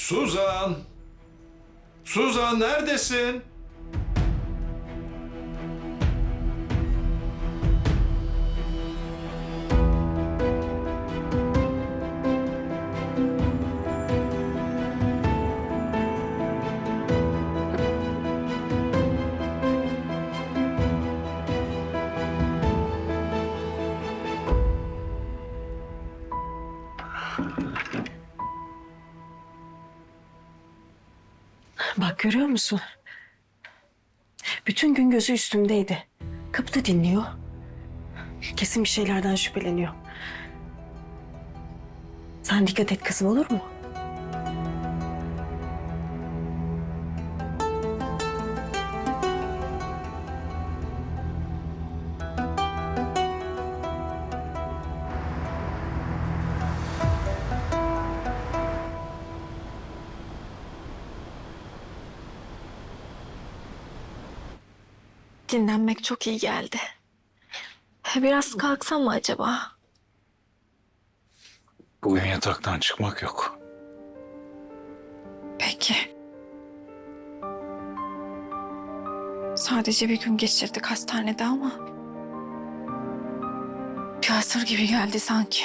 Suzan! Suzan neredesin? Görüyor musun? Bütün gün gözü üstümdeydi. Kapıda dinliyor. Kesin bir şeylerden şüpheleniyor. Sen dikkat et kızım olur mu? Dinlenmek çok iyi geldi. Biraz kalksam mı acaba? Bugün yataktan çıkmak yok. Peki. Sadece bir gün geçirdik hastanede ama... Bir asır gibi geldi sanki.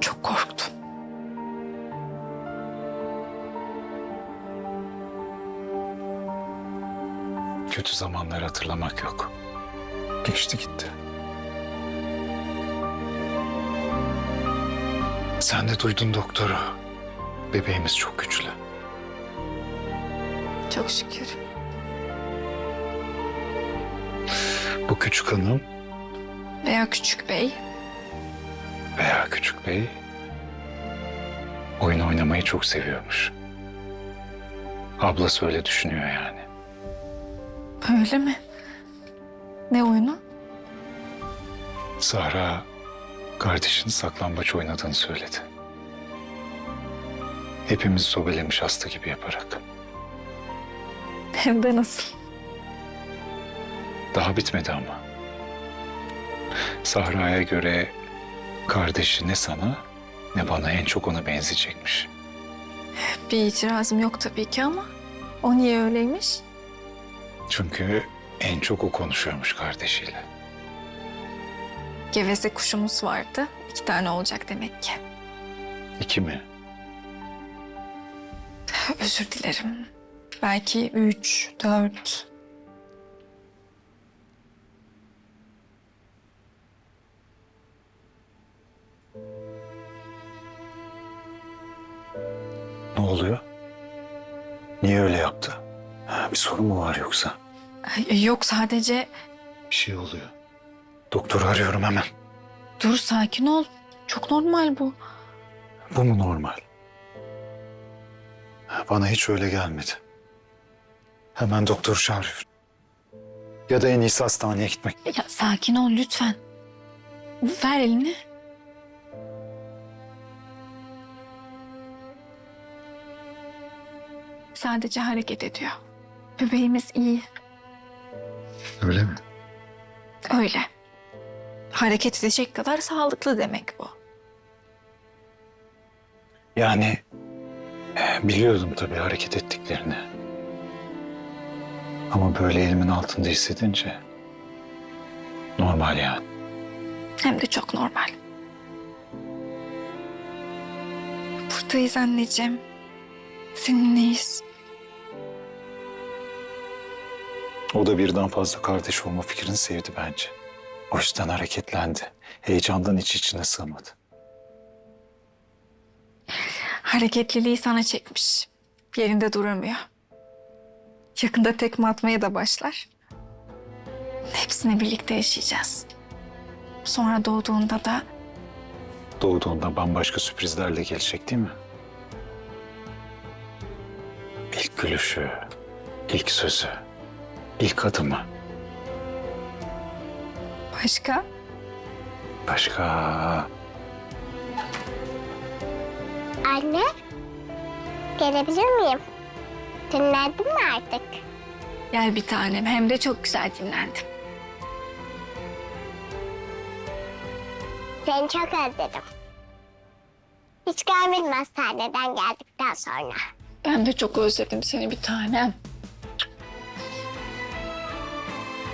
Çok korktum. Kötü zamanları hatırlamak yok. Geçti gitti. Sen de duydun doktoru. Bebeğimiz çok güçlü. Çok şükür. Bu küçük hanım Veya küçük bey. veya küçük bey oyun oynamayı çok seviyormuş. Ablası öyle düşünüyor yani. Öyle mi? Ne oyunu? Sahra kardeşinin saklambaç oynadığını söyledi. Hepimizi sobelemiş hasta gibi yaparak. Hem de nasıl? Daha bitmedi ama. Sahra'ya göre kardeşi ne sana ne bana en çok ona benzeyecekmiş. Bir itirazım yok tabii ki ama... O niye öyleymiş? Çünkü en çok o konuşuyormuş kardeşiyle. Geveze kuşumuz vardı. İki tane olacak demek ki. İki mi? Özür dilerim. Belki üç, dört. Ne oluyor? Niye öyle yaptı? Bir sorun mu var yoksa? Yok sadece Bir şey oluyor. Doktoru arıyorum hemen. dur sakin ol. Çok normal bu. Bu mu normal? Bana hiç öyle gelmedi. Hemen doktoru çağırıyorum. Ya da en iyisi hastaneye gitmek. Ya sakin ol lütfen. Ver elini. Sadece hareket ediyor. Bebeğimiz iyi. Öyle mi? Öyle. Hareket edecek kadar sağlıklı demek bu. Yani e, biliyordum tabii hareket ettiklerini. Ama böyle elimin altında hissedince normal yani. Hem de çok normal. Buradayız anneciğim. Seninleyiz. O da birden fazla kardeş olma fikrini sevdi bence. O yüzden hareketlendi. Heyecandan iç içine sığmadı. Hareketliliği sana çekmiş. Yerinde duramıyor. Yakında tekme atmaya da başlar. Hepsini birlikte yaşayacağız. Sonra doğduğunda da Doğduğunda bambaşka sürprizlerle gelecek değil mi? İlk gülüşü, ilk sözü, ilk adımı. başka Başka Anne, gelebilir miyim? Dinlendin mi artık? gel bir tanem hem de çok güzel dinlendim. Seni çok özledim. Hiç görmedim hastaneden geldikten sonra. Ben de çok özledim seni bir tanem.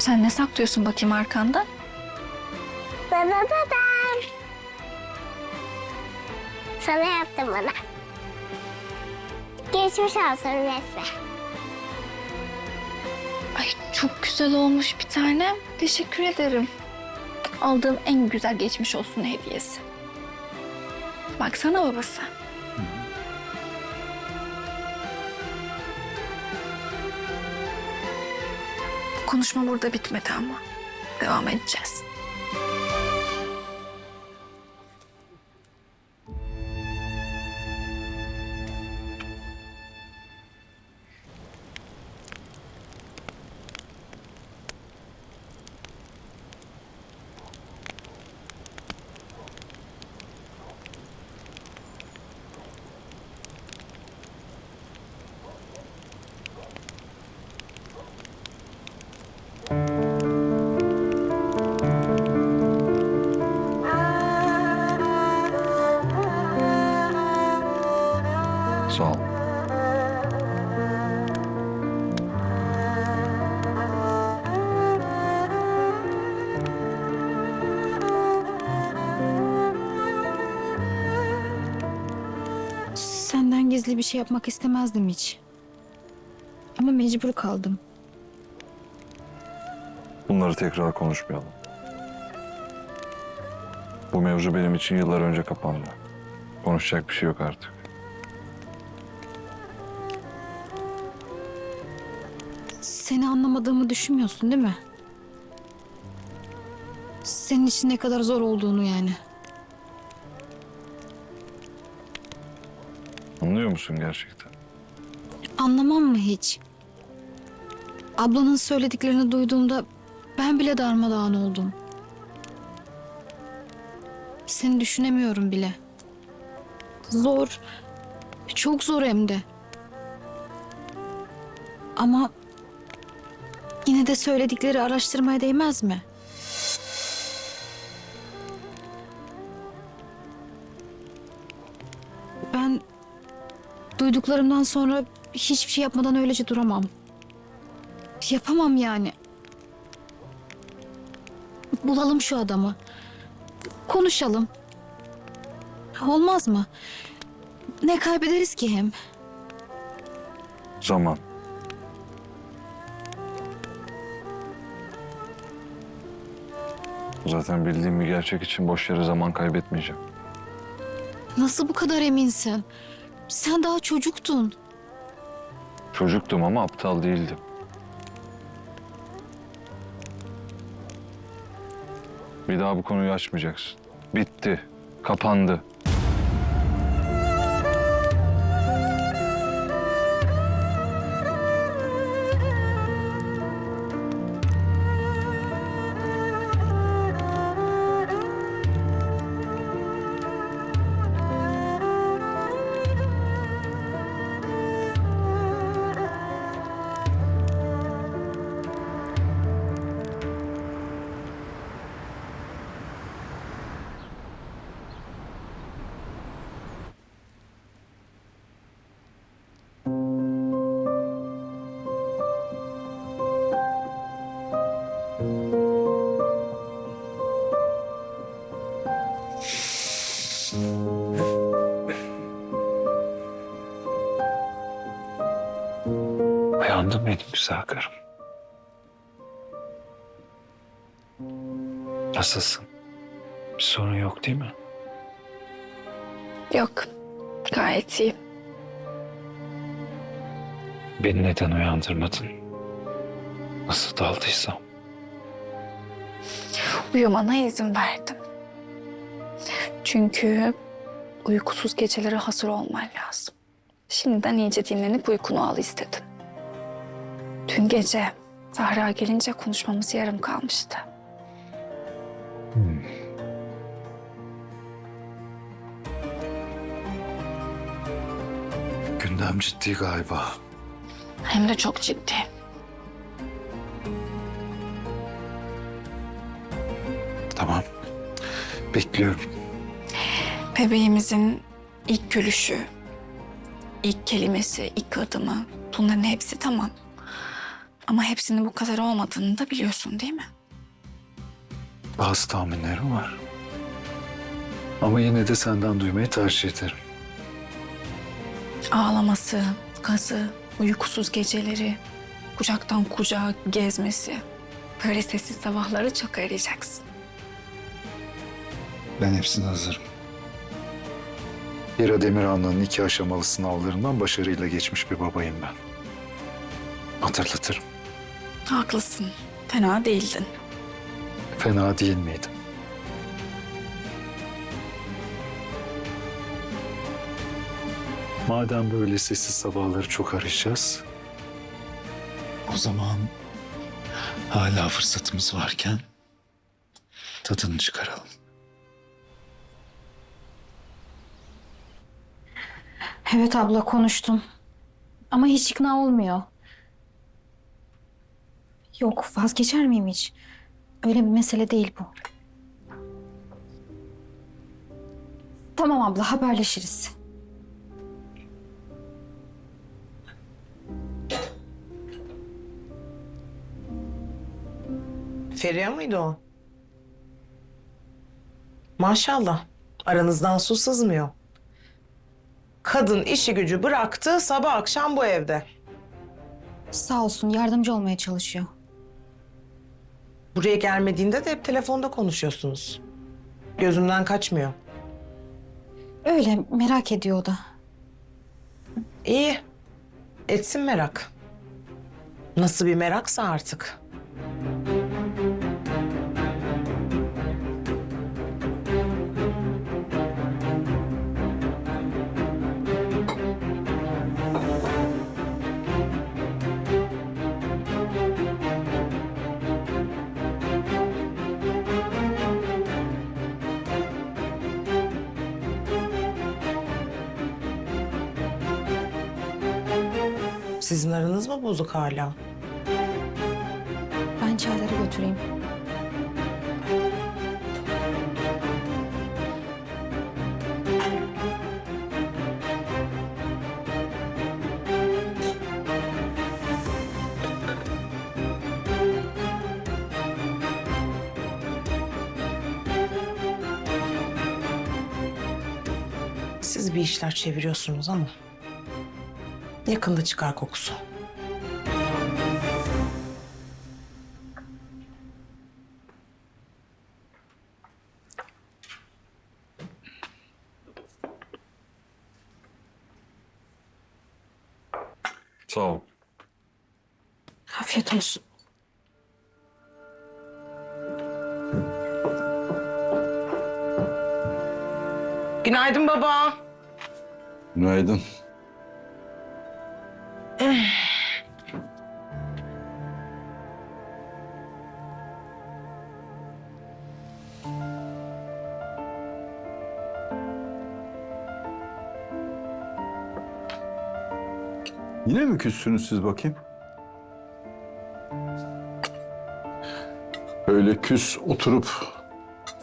Sen ne saklıyorsun bakayım arkanda? Baba babam. Sana yaptım bunu. Geçmiş olsun Nesli. Ay çok güzel olmuş bir tanem. Teşekkür ederim. Aldığım en güzel geçmiş olsun hediyesi. Baksana babası. Konuşma burada bitmedi ama. Devam edeceğiz. Gizli bir şey yapmak istemezdim hiç. Ama mecbur kaldım. Bunları tekrar konuşmayalım. Bu mevzu benim için yıllar önce kapandı. Konuşacak bir şey yok artık. Seni anlamadığımı düşünmüyorsun değil mi? Senin için ne kadar zor olduğunu yani. Anlıyor musun gerçekten? Anlamam mı hiç? Ablanın söylediklerini duyduğumda ben bile darmadağın oldum. Seni düşünemiyorum bile. Zor. Çok zor hem de. Ama yine de söyledikleri araştırmaya değmez mi? Duyduklarımdan sonra hiçbir şey yapmadan öylece duramam. Yapamam yani. Bulalım şu adamı. Konuşalım. Olmaz mı? Ne kaybederiz ki hem? Zaman. Zaten bildiğim bir gerçek için boş yere zaman kaybetmeyeceğim. Nasıl bu kadar eminsin? Sen daha çocuktun. Çocuktum ama aptal değildim. Bir daha bu konuyu açmayacaksın. Bitti. Kapandı. Nasılsın? Bir sorun yok değil mi? Yok. Gayet iyi. Beni neden uyandırmadın? Nasıl daldıysam. Uyumana izin verdim. Çünkü uykusuz gecelere hazır olman lazım. Şimdiden iyice dinlenip uykunu al istedim. Dün gece Zahra gelince konuşmamız yarım kalmıştı. Gündem ciddi galiba. Hem de çok ciddi. Tamam. Bekliyorum. Bebeğimizin ilk gülüşü, ilk kelimesi, ilk adımı bunların hepsi tamam. Ama hepsinin bu kadar olmadığını da biliyorsun değil mi? Bazı tahminlerim var. Ama yine de senden duymayı tercih ederim. Ağlaması, gazı, uykusuz geceleri, kucaktan kucağa gezmesi. Böyle sessiz sabahları çok arayacaksın. Ben hepsine hazırım. Hira Demirhan'ın iki aşamalı sınavlarından başarıyla geçmiş bir babayım ben. Hatırlatırım. Haklısın. Fena değildin. Fena değil miydim? Madem böyle sessiz sabahları çok arayacağız... O zaman hala fırsatımız varken tadını çıkaralım. Evet abla konuştum. Ama hiç ikna olmuyor. Yok vazgeçer miyim hiç? Öyle bir mesele değil bu. Tamam abla haberleşiriz. Feriha mıydı o? Maşallah. Aranızdan su sızmıyor. Kadın işi gücü bıraktı sabah akşam bu evde. Sağ olsun yardımcı olmaya çalışıyor. Buraya gelmediğinde de hep telefonda konuşuyorsunuz. Gözümden kaçmıyor. Öyle merak ediyor o da. İyi. Etsin merak. Nasıl bir meraksa artık. Sizin aranız mı bozuk hala? Ben çayları götüreyim. Siz bir işler çeviriyorsunuz ama yakında çıkar kokusu. Sağ ol. Afiyet olsun. Günaydın baba. Günaydın. Mi siz bakayım? Öyle küs oturup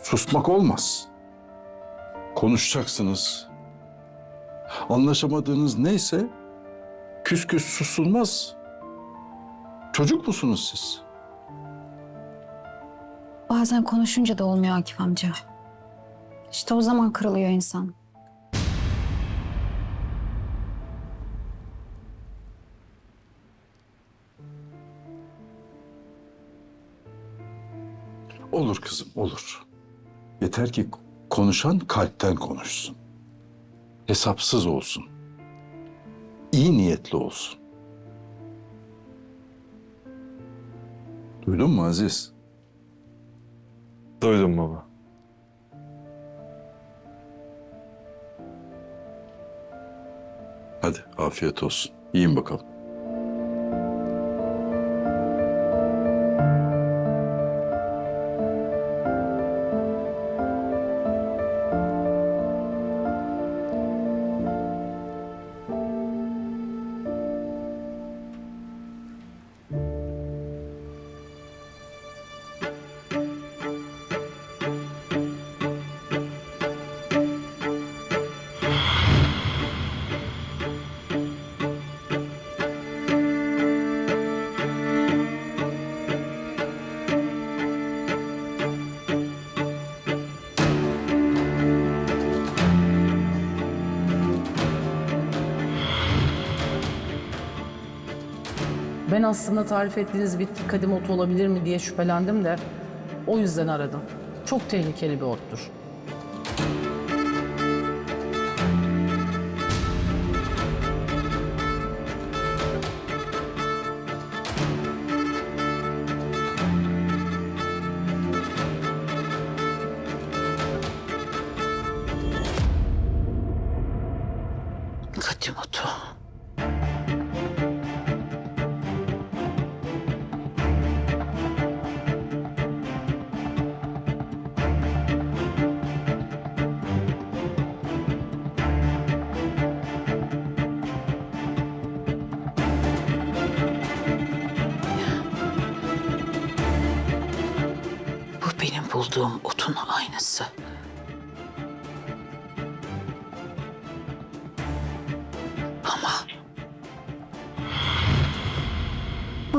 susmak olmaz. Konuşacaksınız. Anlaşamadığınız neyse küs küs susulmaz. Çocuk musunuz siz? Bazen konuşunca da olmuyor Akif amca. İşte o zaman kırılıyor insan. Olur kızım, olur. Yeter ki konuşan kalpten konuşsun. Hesapsız olsun. İyi niyetli olsun. Duydun mu Aziz? Duydum baba. Hadi afiyet olsun. Yiyin bakalım. Ben aslında tarif ettiğiniz bitki kadim otu olabilir mi diye şüphelendim de o yüzden aradım. Çok tehlikeli bir ottur. Kadim otu.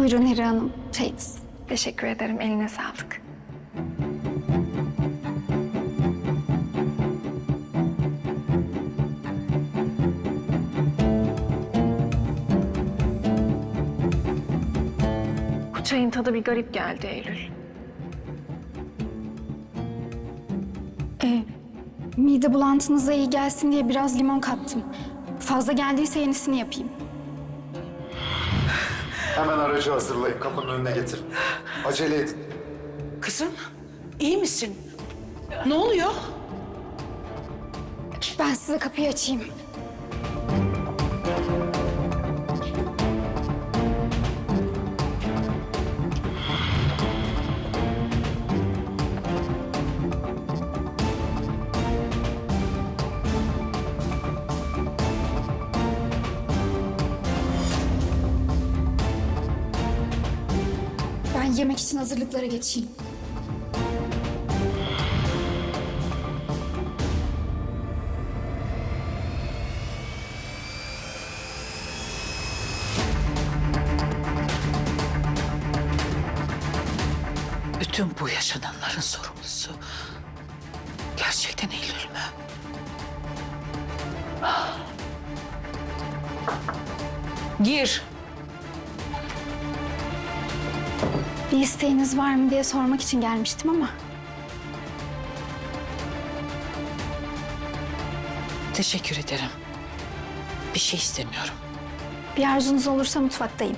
Buyurun Hira Hanım, çayınız. Teşekkür ederim, eline sağlık. Bu çayın tadı bir garip geldi Eylül. Ee, mide bulantınıza iyi gelsin diye biraz limon kattım. Fazla geldiyse yenisini yapayım. Hemen aracı hazırlayıp kapının önüne getir. Acele edin. Kızım iyi misin? Ne oluyor? Ben size kapıyı açayım. Hazırlıklara geçeyim. bütün bu yaşananların sorumlusu gerçekten Eylül mü? Gir. Bir isteğiniz var mı diye sormak için gelmiştim ama Teşekkür ederim. Bir şey istemiyorum. bir arzunuz olursa mutfaktayım.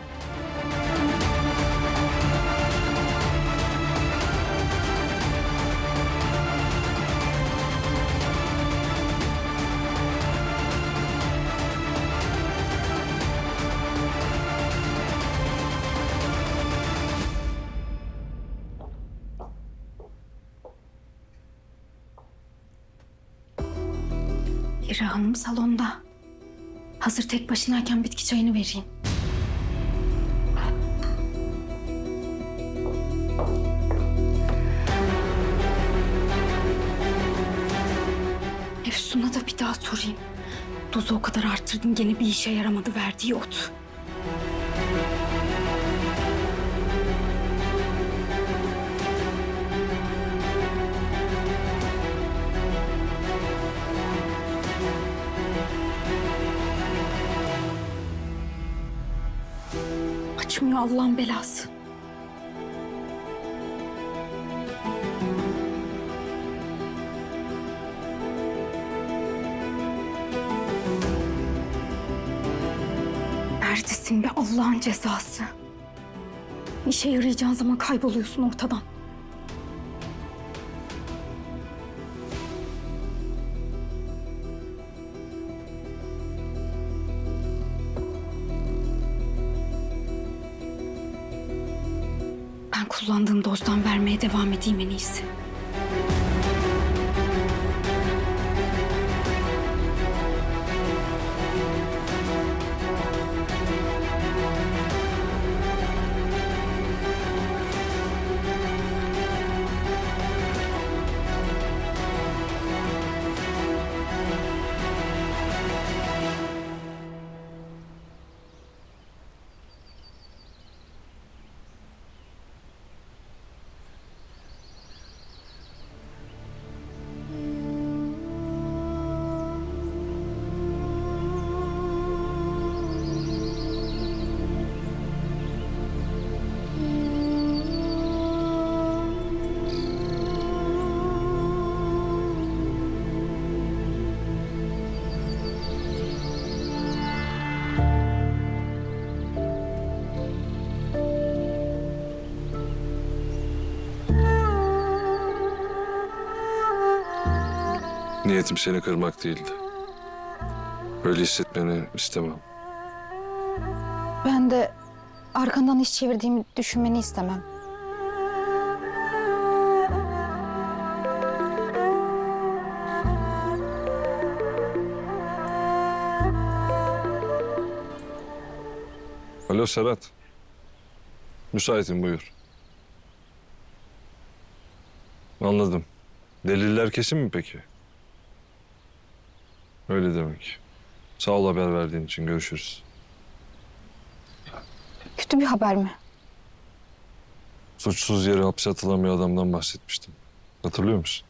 Hira Hanım salonda. Hazır tek başınayken bitki çayını vereyim. Efsun'a da bir daha sorayım. Dozu o kadar arttırdım gene bir işe yaramadı verdiği ot. Açmıyor Allah'ın belası. Neredesin be Allah'ın cezası? İşe yarayacağın zaman kayboluyorsun ortadan. Kullandığım dozdan vermeye devam edeyim en iyisi. Niyetim seni kırmak değildi. Öyle hissetmeni istemem. Ben de arkandan iş çevirdiğimi düşünmeni istemem. Alo Serhat. Müsaitim buyur. Anladım. Deliller kesin mi peki? Öyle demek. Sağ ol haber verdiğin için. Görüşürüz. Kötü bir haber mi? Suçsuz yere hapse atılamayan adamdan bahsetmiştim. Hatırlıyor musun?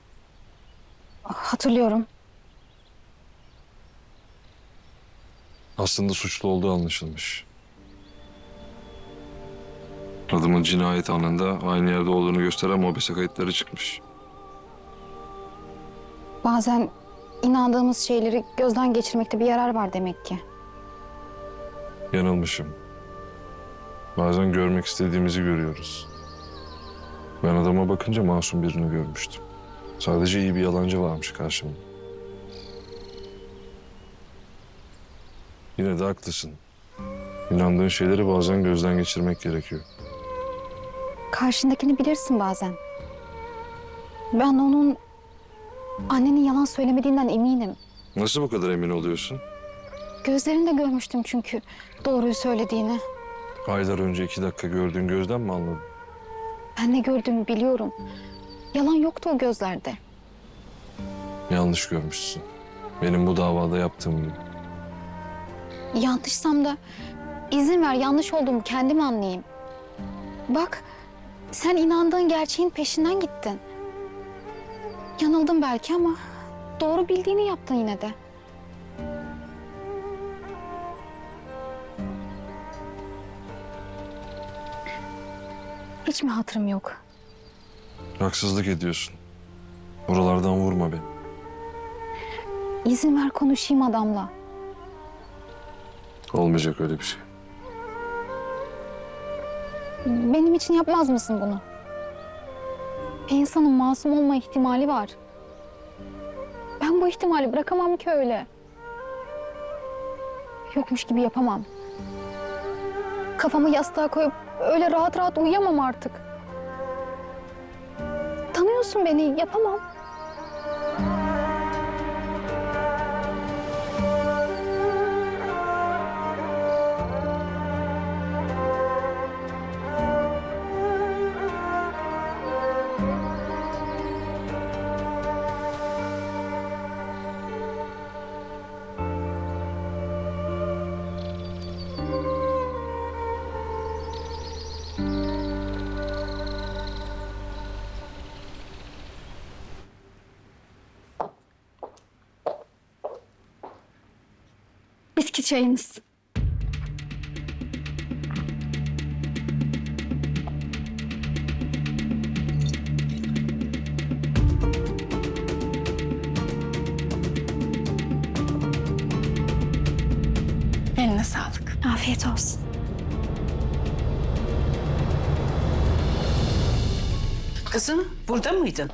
Hatırlıyorum. Aslında suçlu olduğu anlaşılmış. Adamın cinayet anında aynı yerde olduğunu gösteren mobese kayıtları çıkmış. Bazen inandığımız şeyleri gözden geçirmekte bir yarar var demek ki. Yanılmışım. Bazen görmek istediğimizi görüyoruz. Ben adama bakınca masum birini görmüştüm. Sadece iyi bir yalancı varmış karşımda. Yine de haklısın. İnandığın şeyleri bazen gözden geçirmek gerekiyor. Karşındakini bilirsin bazen. Ben onun annenin yalan söylemediğinden eminim. Nasıl bu kadar emin oluyorsun? Gözlerinde görmüştüm çünkü doğruyu söylediğini. Aylar önce iki dakika gördüğün gözden mi anladın? Ben ne gördüğümü biliyorum. Yalan yoktu o gözlerde. Yanlış görmüşsün. Benim bu davada yaptığım gibi. Yanlışsam da izin ver yanlış olduğumu kendim anlayayım. Bak sen inandığın gerçeğin peşinden gittin. Yanıldın belki ama doğru bildiğini yaptın yine de. Hiç mi hatırım yok? Haksızlık ediyorsun. Buralardan vurma beni. İzin ver konuşayım adamla. Olmayacak öyle bir şey. Benim için yapmaz mısın bunu? Bir insanın masum olma ihtimali var. Ben bu ihtimali bırakamam ki öyle. Yokmuş gibi yapamam. Kafamı yastığa koyup öyle rahat rahat uyuyamam artık. Tanıyorsun beni, yapamam. Bitki çayınız. Eline sağlık. Afiyet olsun. Kızım burada mıydın?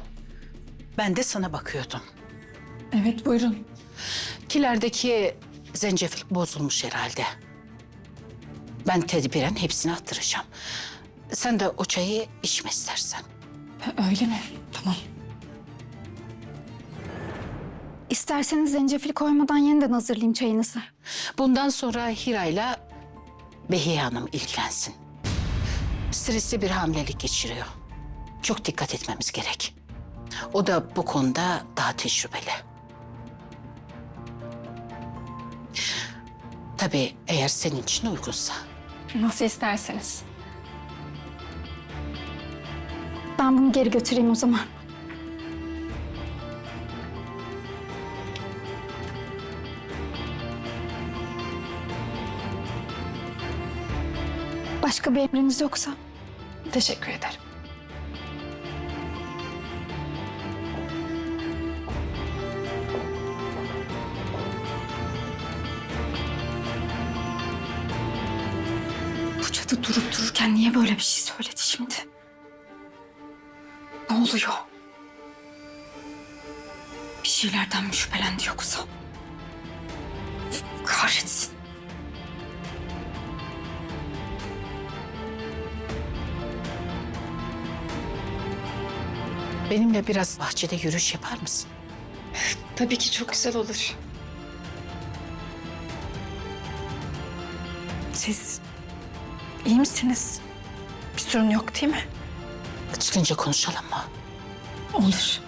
Ben de sana bakıyordum. Evet buyurun. Kilerdeki zencefil bozulmuş herhalde. Ben tedbiren hepsini attıracağım. Sen de o çayı içme istersen. Öyle mi? Tamam. İsterseniz zencefil koymadan yeniden hazırlayayım çayınızı. Bundan sonra Hira'yla Behiye Hanım ilgilensin. Stresli bir hamilelik geçiriyor. Çok dikkat etmemiz gerek. O da bu konuda daha tecrübeli. Tabii eğer senin için uygunsa. Nasıl isterseniz. Ben bunu geri götüreyim o zaman. Başka bir emriniz yoksa? Teşekkür ederim. Cadı durup dururken niye böyle bir şey söyledi şimdi? Ne oluyor? Bir şey şeylerden mi şüphelendi yoksa? Kahretsin. Benimle biraz bahçede yürüyüş yapar mısın? Tabii ki çok güzel olur. Siz iyi misiniz? Bir sorun yok değil mi? Çıkınca konuşalım mı? Olur.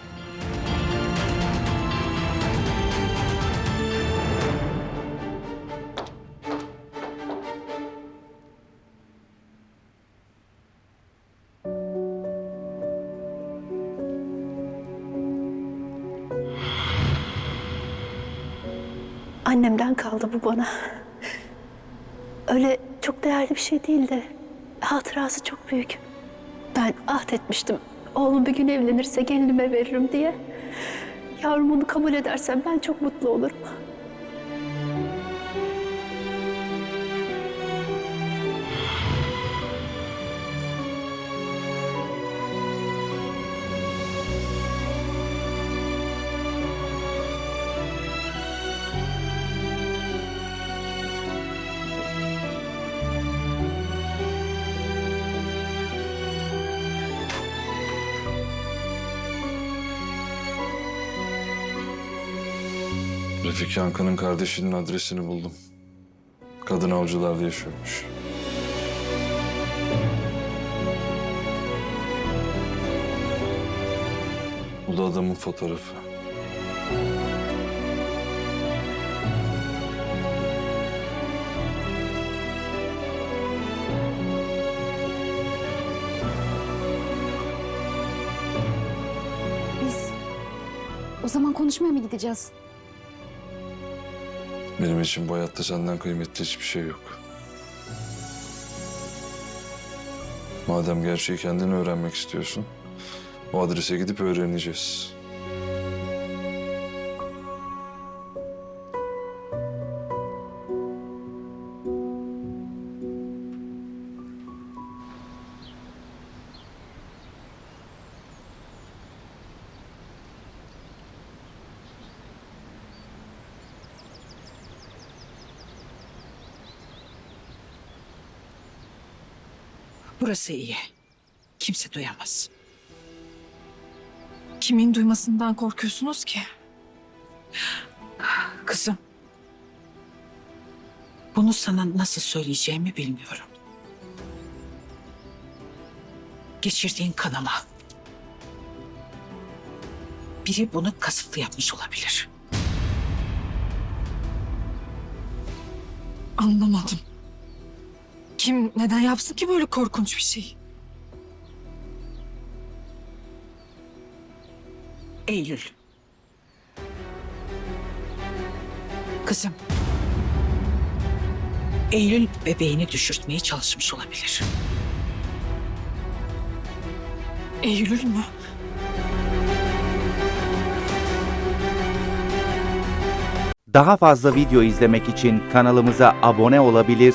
Annemden kaldı bu bana. Öyle değerli bir şey değil de hatırası çok büyük. Ben ahd etmiştim. Oğlum bir gün evlenirse gelinime veririm diye. Yavrum onu kabul edersem ben çok mutlu olurum. Refik Yankı'nın kardeşinin adresini buldum. Kadın avcılarda yaşıyormuş. Bu da adamın fotoğrafı. Biz o zaman konuşmaya mı gideceğiz? Benim için bu hayatta senden kıymetli hiçbir şey yok. Madem gerçeği kendin öğrenmek istiyorsun, o adrese gidip öğreneceğiz. Burası iyi. Kimse duyamaz. Kimin duymasından korkuyorsunuz ki? Kızım. Bunu sana nasıl söyleyeceğimi bilmiyorum. Geçirdiğin kanama. Biri bunu kasıtlı yapmış olabilir. Anlamadım. Kim neden yapsın ki böyle korkunç bir şey? Eylül. Kızım. Eylül bebeğini düşürtmeye çalışmış olabilir. Eylül mü? Daha fazla video izlemek için kanalımıza abone olabilir,